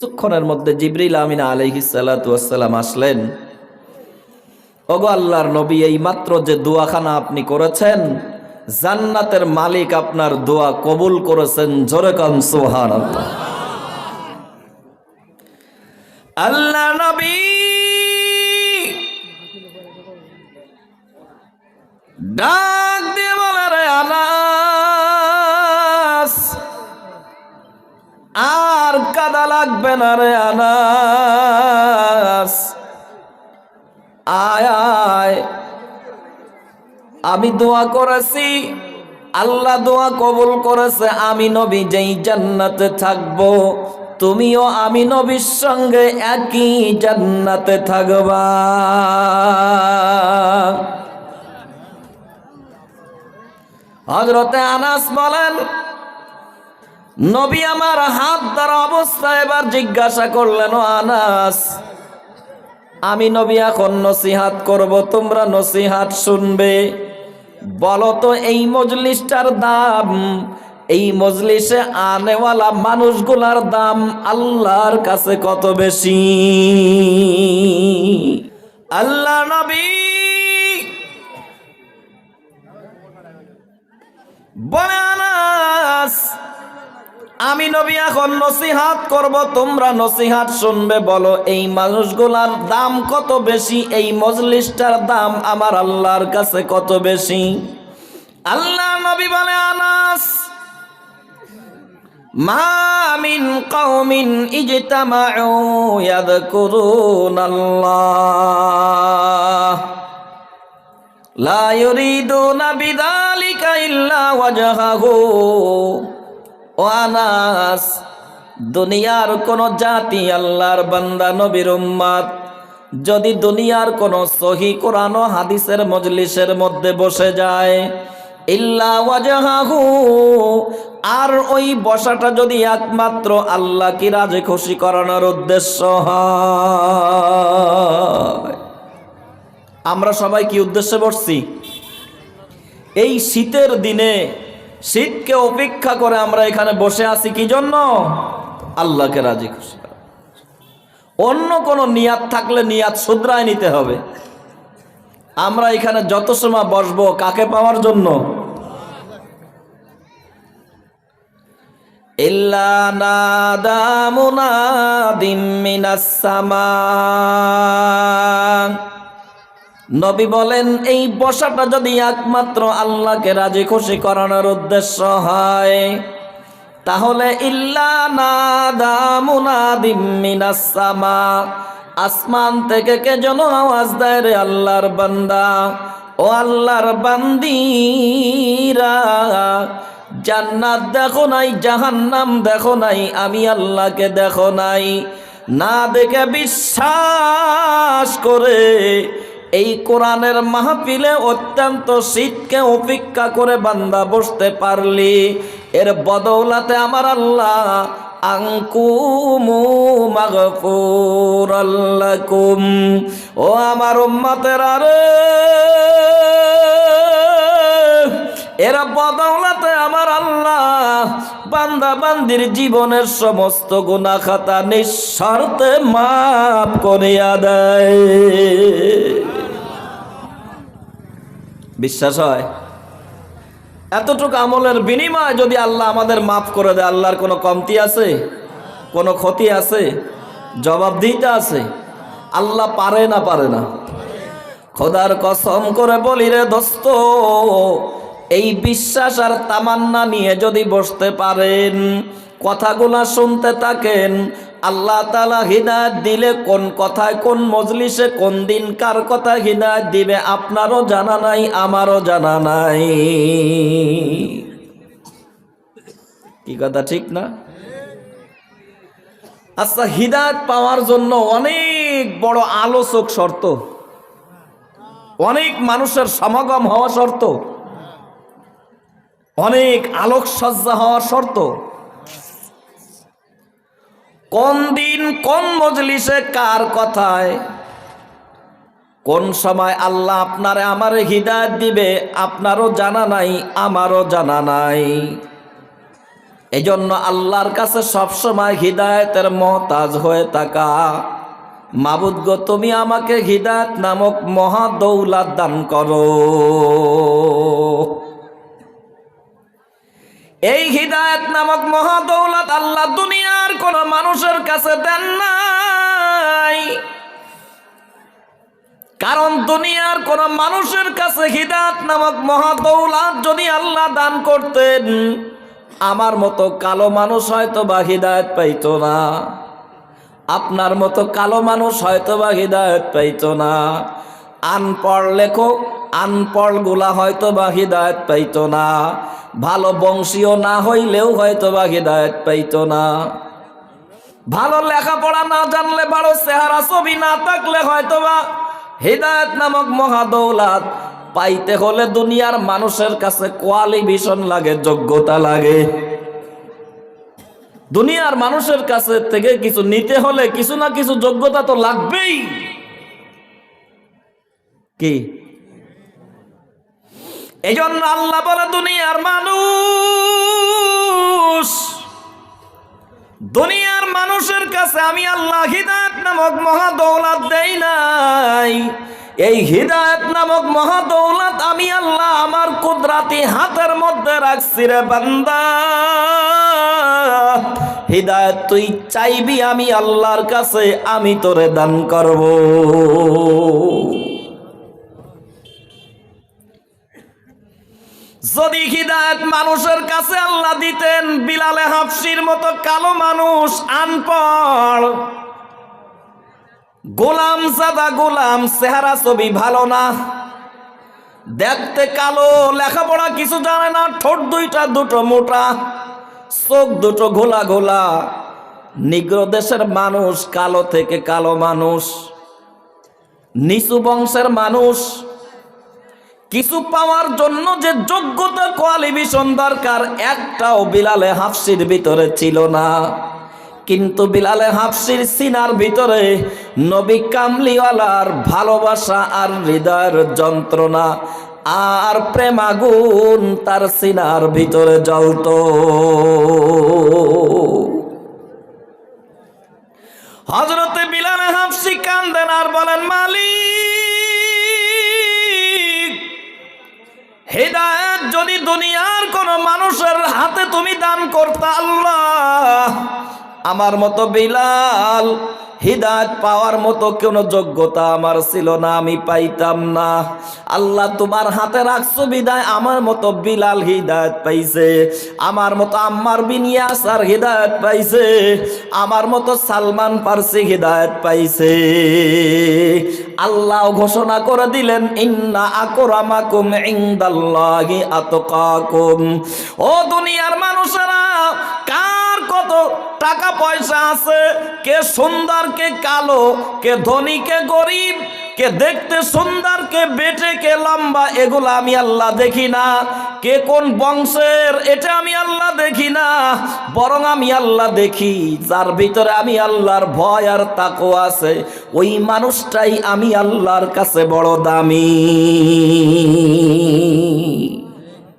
কিছুক্ষণের মধ্যে জিবরিল আমিনা আলহিসাল্লাম আসলেন। ওগো আল্লাহর নবী, এই মাত্র যে দোয়াখানা আপনি করেছেন, জান্নাতের মালিক আপনার দোয়া কবুল করেছেন জোরে কান সোহান আল্লাহ নবী ডাক লাগবে না রে আনাস। আয় আমি দোয়া করেছি, আল্লাহ দোয়া কবুল করেছে, আমি নবী যেই জান্নাতে থাকব, তুমিও আমি নবীর সঙ্গে একই জান্নাতে থাকবা। হজরতে আনাস বলেন নবী আমার হাত ধরা অবস্থায় এবার জিজ্ঞাসা করলেন আনাস, আমি নবী এখন নসিহাত করব, তোমরা নসিহাত শুনবে। বলো তো, এই মজলিসটার দাম, এই মজলিসে আনেওয়ালা মানুষগুলার দাম আল্লাহর কাছে কত বেশি? আল্লাহ নবী নবী এখন নসিহাত করব, তোমরা নসিহাত শুনবে, বলো, এই মানুষগুলার দাম কত বেশি? এই মজলিসটার দাম আমার আল্লাহর কাছে কত বেশি? আল্লাহ নবী বলে, আনাস, মা মিন কওমিন ইজতামাউ ইয়াযকুরুনাল্লাহ। লা ইউরিদুনা বিযালিকা ইল্লা ওয়াজহাহু। ও আনাস, দুনিয়ার কোন জাতি আল্লাহর বান্দা নবীর উম্মাদ। যদি দুনিয়ার কোন সহি কোরআন হাদিসের মজলিসের মধ্যে বসে যায়, ইল্লা আর ওই বসাটা যদি একমাত্র আল্লাহ কি রাজে খুশি করানোর উদ্দেশ্য আমরা সবাই কি উদ্দেশ্যে বসছি? এই শীতের দিনে শীতকে অপেক্ষা করে আমরা এখানে বসে আছি, কি জন্য? আল্লাহকে রাজি, খুশি অন্য কোনো নিয়াত থাকলে নিয়াত শুধরায় নিতে হবে। আমরা এখানে যত সময় বসবো কাকে পাওয়ার জন্য? ইল্লা নবী বলেন, এই বসাটা যদি একমাত্র আল্লাহকে রাজি খুশি করানোর উদ্দেশ্য হয়, তাহলে ইল্লা নাদামুনাদিমিনাসমা আসমান থেকে কে যেন আওয়াজ দেয় রে আল্লাহর বান্দা, ও আল্লাহর বান্দিরা। জান্নাত দেখো নাই, জাহান্নাম দেখো নাই, আমি আল্লাহকে দেখো নাই। না দেখে বিশ্বাস করে এই কোরআনের মাহফিলে অত্যন্ত শীতকে অপেক্ষা করে বান্দা বসতে পারলি। এর বদৌলাতে আমার আল্লাহ আঙ্কুমু ও আমার উম্মতের আরে এরা বদৌলাতে আমার আল্লাহ, বান্দা বান্দির জীবনের সমস্ত গুণা খাতা নিঃস্বার্থে মাফ করিয়া দেয়। বিশ্বাস হয়? এতটুকু আমলের বিনিময় যদি আল্লাহ আমাদের মাফ করে দেয়, আল্লাহর কোনো কমতি আছে? কোনো ক্ষতি আছে? জবাব দিতে আছে? আল্লাহ পারে না পারে না। খোদার কসম করে বলি রে দোস্ত, এই বিশ্বাস আর তামান্না নিয়ে যদি বসতে পারেন, কথাগুলা শুনতে থাকেন আল্লাহ তালা হৃদায়ত দিলে কোন কথায়, কোন মজলিসে, কোন দিন কার কথা হৃদায়ত দিবে আপনারও জানা নাই, আমারও জানা নাই। কি কথা, ঠিক না? আচ্ছা হৃদায়ত পাওয়ার জন্য অনেক বড় আলোচক শর্ত। অনেক মানুষের সমাগম হওয়া শর্ত। অনেক আলোকসজ্জা হওয়া শর্ত। কোন দিন, কোন মজলিসে কার কথায়? কোন সময় আল্লাহ আপনারে আমারে হৃদায়ত দিবে, আপনারও জানা নাই, আমারও জানা নাই। এই জন্য আল্লাহর কাছে সবসময় হৃদায়তের মহতাজ হয়ে থাকা। মাবুদ গো, তুমি আমাকে হৃদায়ত নামক মহা দৌলাত দান করো। এই হৃদায়ত নামক মহা দৌলত আল্লাহ দুনিয়ার কোন মানুষের কাছে দেন নাই। কারণ দুনিয়ার কোন মানুষের কাছে হিদাত নামক মহা দৌলত যদি আল্লাহ দান করতেন, আমার মতো কালো মানুষ হয়তো বা হৃদায়ত পাইতো না। আপনার মতো কালো মানুষ হয়তো বা হৃদায়ত পাইতো না। আনপড় লেখক, আনপড়গুলা হয়তো বা হৃদায়ত পাইতো না। ভালো বংশীয় না হইলেও হয়তো বা হৃদায়ত পাইতো না। ভালো লেখাপড়া না জানলে বড় চেহারা ছবি না থাকলে হয়তো বা হৃদায়ত নামক মহাদৌলাত পাইতে হলে দুনিয়ার মানুষের কাছে কোয়ালিফিকেশন লাগে, যোগ্যতা লাগে। দুনিয়ার মানুষের কাছে থেকে কিছু নিতে হলে কিছু না কিছু যোগ্যতা তো লাগবেই। কি? এই জন্য আল্লাহ বলে, দুনিয়ার মানুষ, দুনিয়ার মানুষের কাছে আমি আল্লাহ হৃদায়ত নামক মহাদৌলাত দেই নাই। এই হৃদায়ত নামক মহাদৌলাত আমি আল্লাহ আমার কুদরাতি হাতের মধ্যে রাখছি রে বান্দা। হৃদায়ত তুই চাইবি আমি আল্লাহর কাছে, আমি তোরে দান করব। যদি হৃদায়ত মানুষের কাছে আল্লাহ দিতেন বিলালে হাফসির মতো কালো মানুষ, আনপড়। গোলাম সাদা গোলাম, চেহারা ছবি ভালো না। দেখতে কালো, লেখাপড়া কিছু জানে না, ঠোঁট দুইটা, দুটো মোটা, চোখ দুটো ঘোলা ঘোলা। নিগ্র দেশের মানুষ, কালো থেকে কালো মানুষ। নিচু বংশের মানুষ কিছু পাওয়ার জন্য যে যোগ্যতা কোয়ালিফিকেশন দরকার, একটাও বিলালে হাফসির ভিতরে ছিল না। কিন্তু বিলালে হাফসির সিনার ভিতরে নবী কামলিওয়ালার ভালোবাসা আর হৃদয়ের যন্ত্রণা আর প্রেমাগুন তার সিনার ভিতরে জ্বলত। হজরতে বিলালে হাফসি কান্দেন আর বলেন, মালিক করতে আল্লাহ। আমার মতো বিলাল হৃদায়ত পাওয়ার মতো কোনো যোগ্যতা আমার ছিল না, আমি পাইতাম না। আল্লাহ তোমার হাতে রাখছো বিদায়, আমার মতো বিলাল হৃদায়ত পাইছে। আমার মতো আম্মার বিনিয়াস আর হৃদায়ত পাইছে। আমার মতো সালমান পারসি হৃদায়ত পাইছে। আল্লাহ ঘোষণা করে দিলেন, ইন্না আকরামাকুম ইনদাল্লাহি আতকাকুম। ও দুনিয়ার মানুষেরা, কার কত টাকা পয়সা আছে? কে সুন্দর, কে কালো, কে ধনী, কে গরিব, কে দেখতে সুন্দর, কে বেটে, কে লম্বা, এগুলো আমি আল্লাহ দেখি না। কে কোন বংশের, এটা আমি আল্লাহ দেখি না। বরং আমি আল্লাহ দেখি, যার ভিতরে আমি আল্লাহর ভয় আর তাকো আছে, ওই মানুষটাই আমি আল্লাহর কাছে বড় দামি।